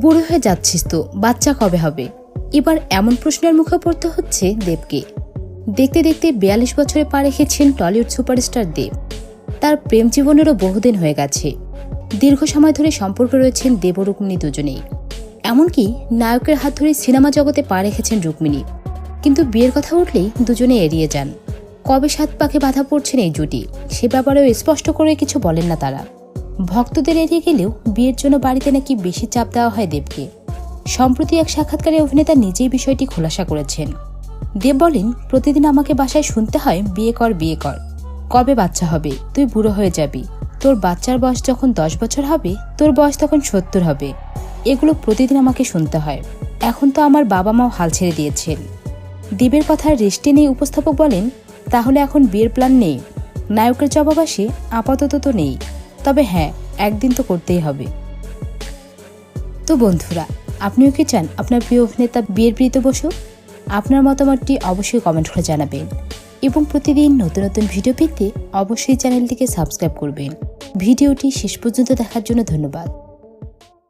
বুড়ো হয়ে যাচ্ছিস তো, বাচ্চা কবে হবে? এবার এমন প্রশ্নের মুখে পড়তে হচ্ছে দেবকে। দেখতে দেখতে বিয়াল্লিশ বছরে পা রেখেছেন টলিউড সুপারস্টার দেব। তার প্রেম জীবনেরও বহুদিন হয়ে গেছে। দীর্ঘ সময় ধরে সম্পর্ক রয়েছেন দেব রুক্মিণী দুজনেই। এমনকি নায়কের হাত ধরে সিনেমা জগতে পা রেখেছেন রুক্মিণী। কিন্তু বিয়ের কথা উঠলেই দুজনে এড়িয়ে যান। কবে সাত পাকে বাধা পড়ছেন এই জুটি, সে ব্যাপারেও স্পষ্ট করে কিছু বলেন না তারা। ভক্তদের এড়িয়ে গেলেও বিয়ের জন্য বাড়িতে নাকি বেশি চাপ দেওয়া হয় দেবকে। সম্প্রতি এক সাক্ষাৎকারে অভিনেতা নিজেই বিষয়টি খোলাসা করেছেন। দেব বলেন, প্রতিদিন আমাকে বাসায় শুনতে হয়, বিয়ে কর বিয়ে কর। কবে বাচ্চা হবে? তুই বুড়ো হয়ে যাবি। তোর বাচ্চার বয়স যখন দশ বছর হবে, তোর বয়স তখন সত্তর হবে। এগুলো প্রতিদিন আমাকে শুনতে হয়। এখন তো আমার বাবা মাও হাল ছেড়ে দিয়েছেন। দেবের কথার রেস্টে নেই উপস্থাপক বলেন, তাহলে এখন বিয়ের প্ল্যান নেই। নায়কের জবাব আসে, আপাতত তো নেই। তবে হ্যাঁ একদিন তো করতেই হবে। তো বন্ধুরা, আপনিও কি চান আপনার প্রিয় অভিনেতা বিয়ের প্রীত বসুক আপনার মতামতটি অবশ্যই কমেন্ট করে জানাবেন। এবং প্রতিদিন নতুন নতুন ভিডিও পেতে অবশ্যই চ্যানেলটিকে সাবস্ক্রাইব করবেন। ভিডিওটি শেষ পর্যন্ত দেখার জন্য ধন্যবাদ।